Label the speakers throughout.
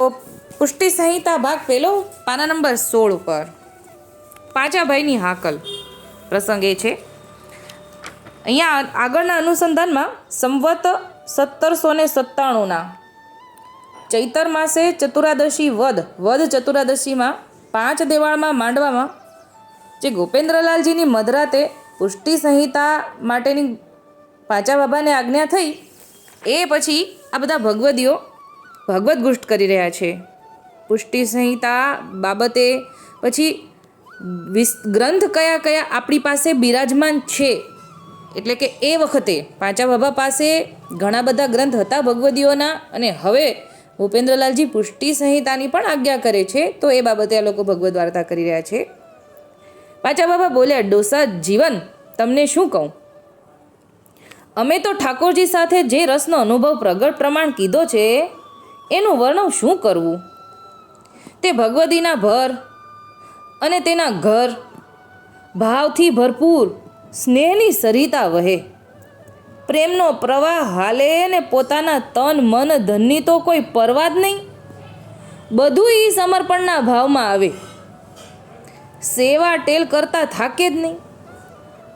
Speaker 1: પુષ્ટિ સંહિતા ભાગ પહેલો, પાના નંબર સોળ ઉપર. પાંચાભાઈની હાકલ. પ્રસંગ એ છે. અહીંયા આગળના અનુસંધાનમાં સંવત સત્તરસો ને સત્તાણુંના ચૈતર માસે ચતુરાદશી વદ વદ ચતુરાદશીમાં પાંચ દેવાળમાં માંડવામાં જે ગોપેન્દ્રલાલજીની મધરાતે પુષ્ટિ સંહિતા માટેની પાંચા બાબાને આજ્ઞા થઈ, એ પછી આ બધા ભગવદીઓ ભગવદ્ ગુષ્ટ કરી રહ્યા છે. પુષ્ટિ સંહિતા બાબતે પછી વિસ, ગ્રંથ કયા કયા આપણી પાસે બિરાજમાન છે? એટલે કે એ વખતે પાંચા બાબા પાસે ઘણા બધા ગ્રંથ હતા ભગવદીઓના અને હવે ભૂપેન્દ્રલાલજી પુષ્ટિ સંહિતાની પણ આજ્ઞા કરે છે, તો એ બાબતે આ લોકો ભગવદ્ વાર્તા કરી રહ્યા છે. પાંચા બાબા બોલ્યા, ડોસા જીવન, તમને શું કહું? અમે તો ઠાકોરજી સાથે જે રસનો અનુભવ પ્રગટ પ્રમાણ કીધો છે એનું વર્ણન શું કરવું? તે ભગવદીના ભર અને તેના ઘર ભાવથી ભરપૂર સ્નેહની સરિતા વહે. પ્રેમનો પ્રવાહ હાલે ને પોતાના તન, મન, ધનની તો કોઈ પરવા જ નહીં. બધું એ સમર્પણના ભાવમાં આવે. સેવા ટેલ કરતા થાકે જ નહીં.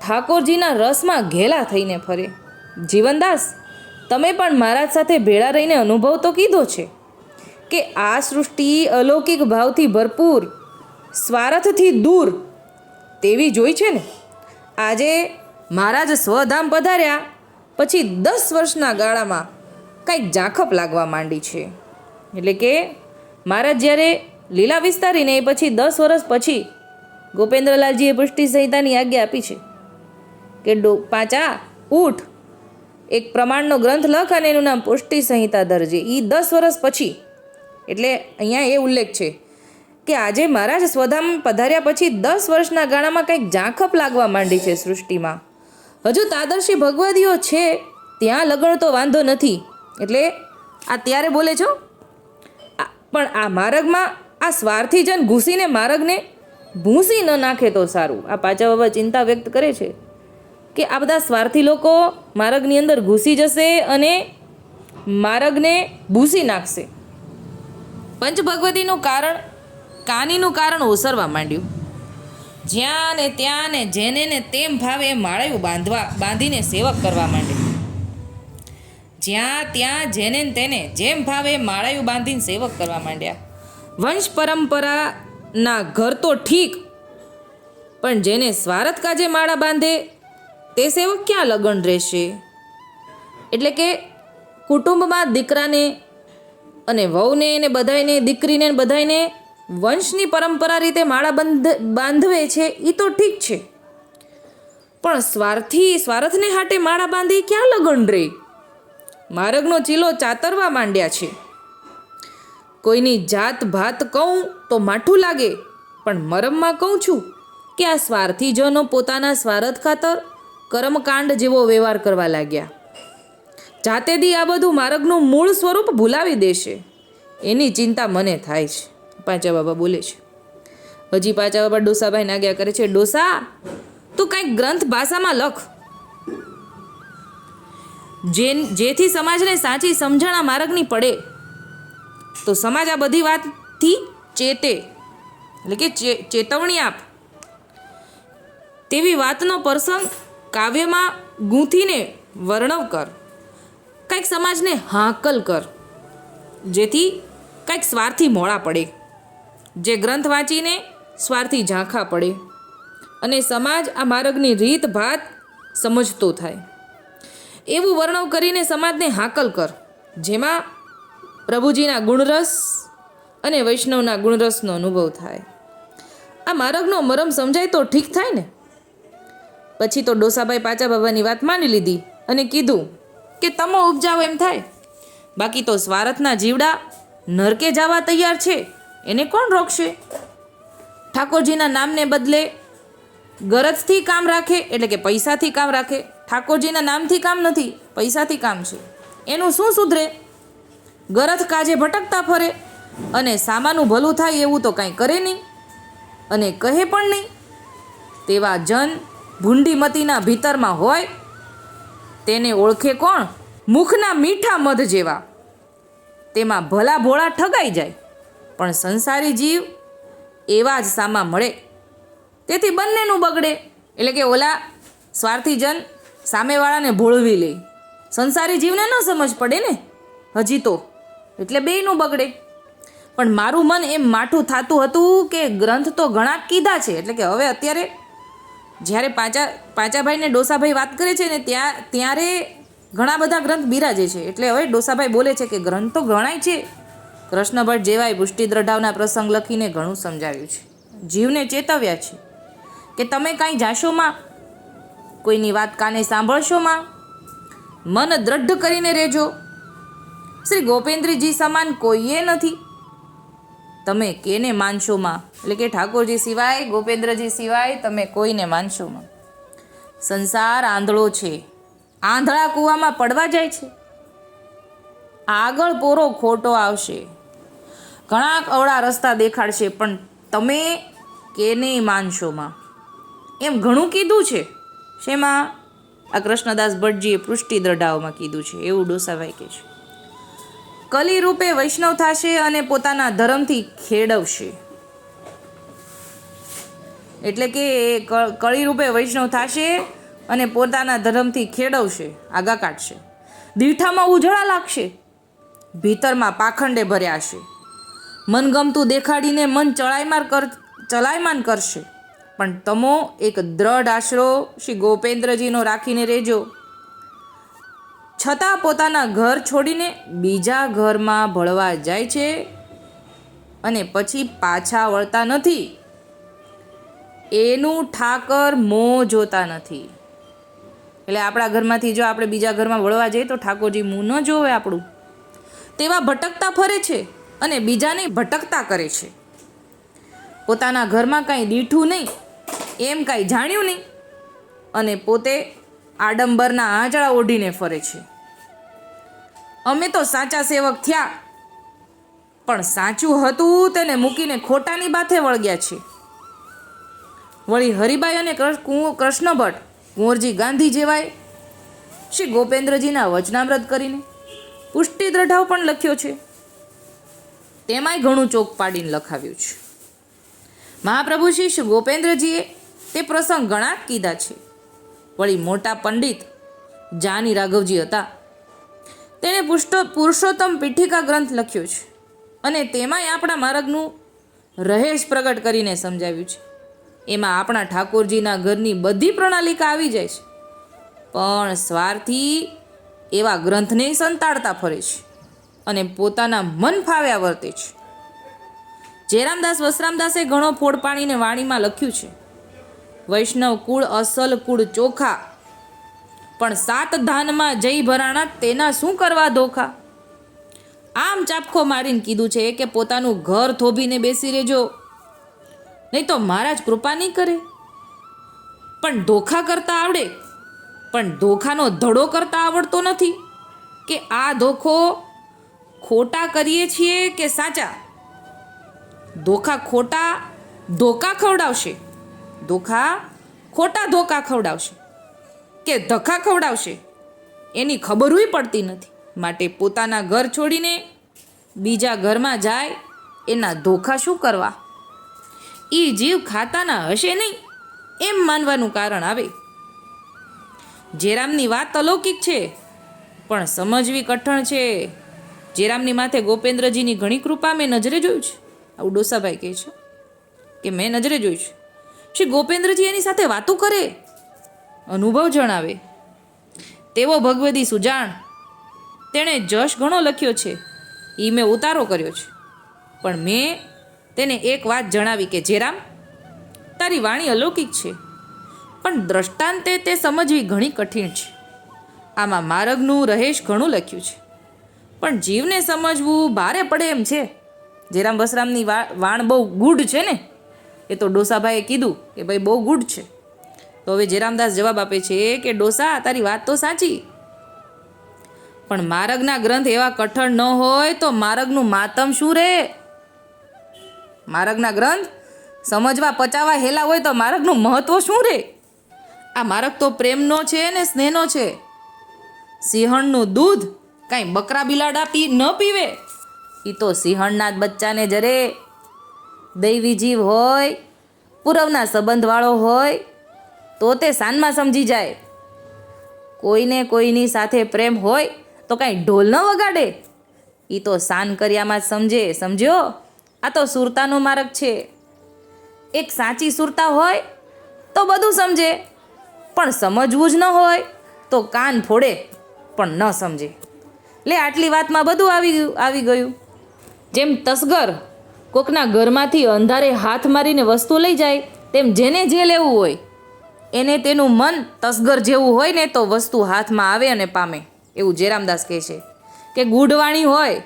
Speaker 1: ઠાકોરજીના રસમાં ઘેલા થઈને ફરે. જીવનદાસ તમે પણ મહારાજ સાથે ભેળા રહીને અનુભવ તો કીધો છે કે આ સૃષ્ટિ અલૌકિક ભાવથી ભરપૂર, સ્વાર્થથી દૂર તેવી જોઈ છે ને? આજે મહારાજ સ્વધામ પધાર્યા, પછી દસ વર્ષના ગાળામાં કંઈક ઝાંખપ લાગવા માંડી છે. એટલે કે મહારાજ જ્યારે લીલા વિસ્તારીને એ પછી દસ વર્ષ પછી ગોપેન્દ્રલાલજીએ પુષ્ટિ સંહિતાની આજ્ઞા આપી છે કે ડો પાચા, ઊઠ એક પ્રમાણનો ગ્રંથ લખ અને એનું નામ પુષ્ટિ સંહિતા દરજે. એ દસ વર્ષ પછી. એટલે અહીંયા એ ઉલ્લેખ છે કે આજે મહારાજ સ્વધામ પધાર્યા પછી દસ વર્ષના ગાળામાં કંઈક ઝાંખપ લાગવા માંડી છે સૃષ્ટિમાં. હજુ તાદર્શી ભગવદીઓ છે, ત્યાં લગણ તો વાંધો નથી. એટલે આ ત્યારે બોલે છો? પણ આ માર્ગમાં આ સ્વાર્થીજન ઘૂસીને માર્ગને ભૂંસી ન નાખે તો સારું. આ પાછા બાબા ચિંતા વ્યક્ત કરે છે. કે આ બધા સ્વાર્થી લોકો માર્ગની અંદર ઘૂસી જશે અને માર્ગને ભૂસી નાખશે. પંચ ભગવતીનું કારણ, કાનીનું કારણ ઓસરવા માંડ્યું. જ્યાં ને ત્યાં ને જેને ને તેમ ભાવે માળાયું બાંધવા, બાંધીને સેવક કરવા માંડ્યું. જ્યાં ત્યાં જેને તેને જેમ ભાવે માળાયું બાંધીને સેવક કરવા માંડ્યા. વંશ પરંપરાના ઘર તો ઠીક, પણ જેને સ્વાર્થ કાજે માળા બાંધે તે સેવક ક્યાં લગન રહેશે? એટલે કે કુટુંબમાં દીકરાને અને વહુને ને બધાયને, દીકરીને ને બધાયને વંશની પરંપરા રીતે માળા બંધ, બાંધવે છે એ તો ઠીક છે. પણ સ્વાર્થી, સ્વાર્થને હાટે માળા બાંધી ક્યાં લગન રે? માર્ગનો ચીલો ચાતરવા માંડ્યા છે. કોઈની જાત ભાત કહું તો માઠું લાગે, પણ મરમમાં કહું છું કે આ સ્વાર્થીજનો પોતાના સ્વાર્થ ખાતર કર્મકાંડ જેવો વ્યવહાર કરવા લાગ્યા. જાતેદી આ બધું માર્ગનું મૂળ સ્વરૂપ ભૂલાવી દેશે. એની ચિંતા મને થાય છે. પાંચા બાબા બોલે છે. હજી પાંચા બાબા ડોસાભાઈ નાગ્યા કરે છે. ડોસા, તું કંઈક ગ્રંથ ભાષામાં લખ. જે જેથી સમાજને સાચી સમજણ આ માર્ગની પડે. તો સમાજ આ બધી વાતથી ચેતે. એટલે કે ચેતવણી આપ. તેવી વાતનો પ્રસંગ કાવ્યમાં ગૂંથીને વર્ણવ કર. કંઈક સમાજને હાંકલ કર. જેથી કંઈક સ્વાર્થી મોડા પડે. જે ગ્રંથ વાંચીને સ્વાર્થી ઝાંખા પડે. અને સમાજ આ માર્ગની રીત ભાત સમજતો થાય. એવું વર્ણવ કરીને સમાજને હાકલ કર. જેમાં પ્રભુજીના ગુણરસ અને વૈષ્ણવના ગુણરસનો અનુભવ થાય. આ માર્ગનો મરમ સમજાય તો ઠીક થાય ને? પછી તો ડોસાભાઈ પાચા બાબાની વાત માની લીધી અને કીધું કે તમો ઉપજાવ એમ થાય. બાકી તો સ્વાર્થના જીવડા નરકે જવા તૈયાર છે. એને કોણ રોકશે? ઠાકોરજીના નામને બદલે ગરજથી કામ રાખે એટલે કે પૈસાથી કામ રાખે. ઠાકોરજીના નામથી કામ નથી, પૈસાથી કામ છે. એનું શું સુધરે? ગરજ કાજે ભટકતા ફરે અને સામાનું ભલું થાય એવું તો કાંઈ કરે નહીં અને કહે પણ નહીં. તેવા જન ભૂંડી મતીના ભીતરમાં હોય, તેને ઓળખે કોણ? મુખના મીઠા મધ જેવા. તેમાં ભલા ભોળા ઠગાઈ જાય, પણ સંસારી જીવ એવા જ સામા મળે. તેથી બંનેનું બગડે. એટલે કે ઓલા સ્વાર્થીજન સામેવાળાને ભોળવી લે. સંસારી જીવને ન સમજ પડે ને? હજી તો. એટલે બેયનું બગડે. પણ મારું મન એમ માઠું થતું હતું કે ગ્રંથ તો ઘણા કીધા છે. એટલે કે હવે અત્યારે જ્યારે પાચા પાચાભાઈને ડોસાભાઈ વાત કરે છે ને ત્યાં ત્યારે ઘણા બધા ગ્રંથ બિરાજે છે. એટલે હવે ડોસાભાઈ બોલે છે કે ગ્રંથ તો ઘણાય છે. કૃષ્ણભટ્ટ જેવાય પુષ્ટિ દ્રઢાવના પ્રસંગ લખીને ઘણું સમજાવ્યું છે. જીવને ચેતવ્યા છે. કે તમે કાંઈ જાશોમાં કોઈની વાત કાને સાંભળશોમાં મન દ્રઢ કરીને રહેજો. શ્રી ગોપેન્દ્રજી સમાન કોઈએ નથી. તમે કેને માનશોમાં એટલે કે ઠાકોરજી સિવાય, ગોપેન્દ્રજી સિવાય તમે કોઈને માનશોમાં સંસાર આંધળો છે. આંધળા કૂવામાં પડવા જાય છે. આગળ પોરો ખોટો આવશે. ઘણા અવળા રસ્તા દેખાડશે, પણ તમે કેને માનશોમાં એમ ઘણું કીધું છે. શેમાં? આ કૃષ્ણદાસ ભટ્ટજીએ પૃષ્ટિ દ્રઢાઓમાં કીધું છે. એવું ડોસાભાઈ કહે છે. કલી રૂપે વૈષ્ણવ થશે અને પોતાના ધર્મથી ખેડવશે. એટલે કે કળી રૂપે વૈષ્ણવ થશે અને પોતાના ધર્મથી ખેડવશે, આગા કાઢશે. દીઠામાં ઉજળા લાગશે, ભીતરમાં પાખંડે ભર્યા હશે. મનગમતું દેખાડીને મન ચલાયમાન કર, ચલાયમાન કરશે. પણ તમો એક દ્રઢ આશરો શ્રી ગોપેન્દ્રજીનો રાખીને રહેજો. છતાં પોતાના ઘર છોડીને બીજા ઘરમાં ભળવા જાય છે અને પછી પાછા વળતા નથી. એનું ઠાકર મોં જોતા નથી. એટલે આપણા ઘરમાંથી જો આપણે બીજા ઘરમાં વળવા જઈએ તો ઠાકોરજી મું ન જોવે આપણું. તેવા ભટકતા ફરે છે અને બીજાને ભટકતા કરે છે. પોતાના ઘરમાં કાંઈ દીઠું નહીં, એમ કાંઈ જાણ્યું નહીં અને પોતે આડંબરના આંચળા ઓઢીને ફરે છે. અમે તો સાચા સેવક થયા, પણ સાચું હતું તેને મૂકીને ખોટાની બાથે વળગ્યા છે. વળી હરિભાઈ અને કૃષ્ણ ભટ્ટ કુંવરજી ગાંધી જેવાય, શ્રી ગોપેન્દ્રજીના વચનામ્રત કરીને પુષ્ટિ દ્રઢાવ પણ લખ્યો છે. તેમાંય ઘણું ચોક પાડીને લખાવ્યું છે. મહાપ્રભુ શ્રી ગોપેન્દ્રજીએ તે પ્રસંગ ઘણા કીધા છે. વળી મોટા પંડિત જાની રાઘવજી હતા. તેણે પુષ્ટો, પુરુષોત્તમ પીઠિકા ગ્રંથ લખ્યો છે અને તેમાંય આપણા માર્ગનું રહેશ પ્રગટ કરીને સમજાવ્યું છે. એમાં આપણા ઠાકોરજીના ઘરની બધી પ્રણાલિકા આવી જાય છે. પણ સ્વાર્થી એવા ગ્રંથને સંતાડતા ફરે છે અને પોતાના મન ફાવ્યા વર્તે છે. જયરામદાસ, વસરામદાસે ઘણો ફોડ પાણીને વાણીમાં લખ્યું છે વૈષ્ણવ કુળ, અસલ કુળ ચોખા. પણ સાત ધાનમાં જય ભરાણા, તેના શું કરવા ધોખા? આમ ચાપખો મારીને કીધું છે કે પોતાનું ઘર થોભીને બેસી રહેજો. નહીં તો મહારાજ કૃપા નહીં કરે. પણ ધોખા કરતા આવડે. પણ ધોખાનો ધડો કરતા આવડતો નથી કે આ ધોખો ખોટા કરીએ છીએ કે સાચા? ધોખા ખોટા, ધોકા ખવડાવશે. ધોખા ખોટા ધોકા ખવડાવશે. કે ધક્કા ખવડાવશે, એની ખબરુંય પડતી નથી. માટે પોતાના ઘર છોડીને બીજા ઘરમાં જાય, એના ધોખા શું કરવા? એ જીવ ખાતાના હશે નહીં, એમ માનવાનું કારણ આવે. જેરામની વાત અલૌકિક છે, પણ સમજવી કઠણ છે. જેરામની માથે ગોપેન્દ્રજીની ઘણી કૃપા મેં નજરે જોયું છે. આવું ડોસાભાઈ કહે છે કે, મેં નજરે જોયું છે. શ્રી ગોપેન્દ્રજી એની સાથે વાતો કરે, અનુભવ જણાવે. તેવો ભગવદી સુજાણ તેણે જશ ઘણો લખ્યો છે એ મેં ઉતારો કર્યો છે. પણ મેં તેને એક વાત જણાવી કે જેરામ તારી વાણી અલૌકિક છે, પણ દ્રષ્ટાંતે તે સમજવી ઘણી કઠિન છે. આમાં માર્ગનું રહેશ ઘણું લખ્યું છે. પણ જીવને સમજવું ભારે પડે એમ છે. જેરામ બસરામની વાણ બહુ ગુઢ છે ને? એ તો ડોસાભાઈએ કીધું કે ભાઈ બહુ ગુડ છે. તો હવે જેરામદાસ જવાબ આપે છે કે ડોસા, તારી વાત તો સાચી. પણ માર્ગના ગ્રંથ એવા કઠણ ન હોય તો માર્ગનું માતમ શું રે? માર્ગના ગ્રંથ સમજવા પચાવવા હેલા હોય તો માર્ગનું મહત્વ શું રે? આ માર્ગ તો પ્રેમનો છે ને સ્નેહનો છે. સિંહણનું દૂધ કાંઈ બકરા બિલાડા પી ન પીવે. એ તો સિંહણના જ બચ્ચાને જરે. દૈવી જીવ હોય, પૂરવના સંબંધવાળો હોય, તો તે સાનમાં સમજી જાય. કોઈને કોઈની સાથે પ્રેમ હોય, તો કાંઈ ઢોલ ન વગાડે. એ તો સાન કર્યામાં જ સમજે, સમજ્યો? આ તો સુરતાનો માર્ગ છે. એક સાચી સુરતા હોય, તો બધું સમજે. પણ સમજવું જ ન હોય, તો કાન ફોડે, પણ ન સમજે. લે, આટલી વાતમાં બધું આવી ગયું આવી ગયું. જેમ તસગર કોકના ઘરમાંથી અંધારે હાથ મારીને વસ્તુ લઈ જાય, તેમ જેને જે લેવું હોય, એને તેનું મન તસગર જેવું હોય ને તો વસ્તુ હાથમાં આવે અને પામે, એવું જેરામદાસ કહે છે. કે ગૂઢવાણી હોય,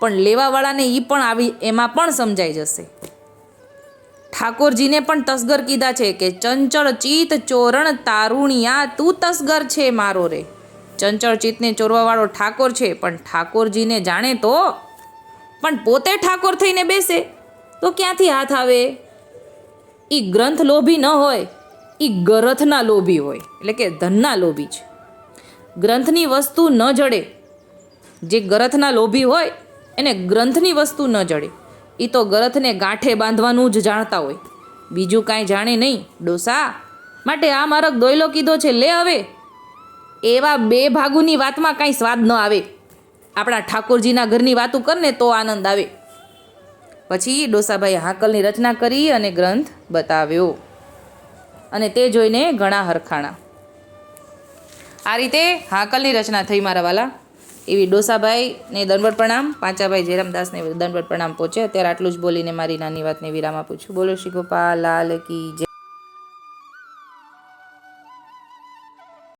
Speaker 1: પણ લેવાવાળાને એ પણ આવી, એમાં પણ સમજાઈ જશે. ઠાકોરજીને પણ તસગર કીધા છે કે, ચંચળ ચિત ચોરણ તારુણિયા, તું તસગર છે મારો રે. ચંચળ ચિત્તને ચોરવાવાળો ઠાકોર છે, પણ ઠાકોરજીને જાણે તો પણ પોતે ઠાકોર થઈને બેસે, તો ક્યાંથી હાથ આવે? એ ગ્રંથ લોભી ન હોય એ ગરથના લોભી હોય, એટલે કે ધનના લોભી છે. ગ્રંથની વસ્તુ ન જડે, જે ગરથના લોભી હોય, એને ગ્રંથની વસ્તુ ન જડે. એ તો ગરથને ગાંઠે બાંધવાનું જ જાણતા હોય. બીજું કાંઈ જાણે નહીં. ડોસા, માટે આ મારક દોયલો કીધો છે, લે હવે. એવા બે ભાગુની વાતમાં કાંઈ સ્વાદ ન આવે. આપણા ઠાકોરજીના ઘરની વાતું કરને તો આનંદ આવે. પછી ડોસાભાઈ હાકલની રચના કરી અને ગ્રંથ બતાવ્યો. અને તે જોઈને ઘણા હરખાણા. આ રીતે હાકલની રચના થઈ મારા વાલા. એવી ડોસાભાઈને દંડવટ પ્રણામ, પાંચાભાઈ જયરામદાસને દંડવટ પ્રણામ પહોંચે અત્યારે આટલું જ બોલીને મારી નાની વાતને વિરામ આપું છું. બોલો શ્રી ગોપાલ, લાલ કી જય.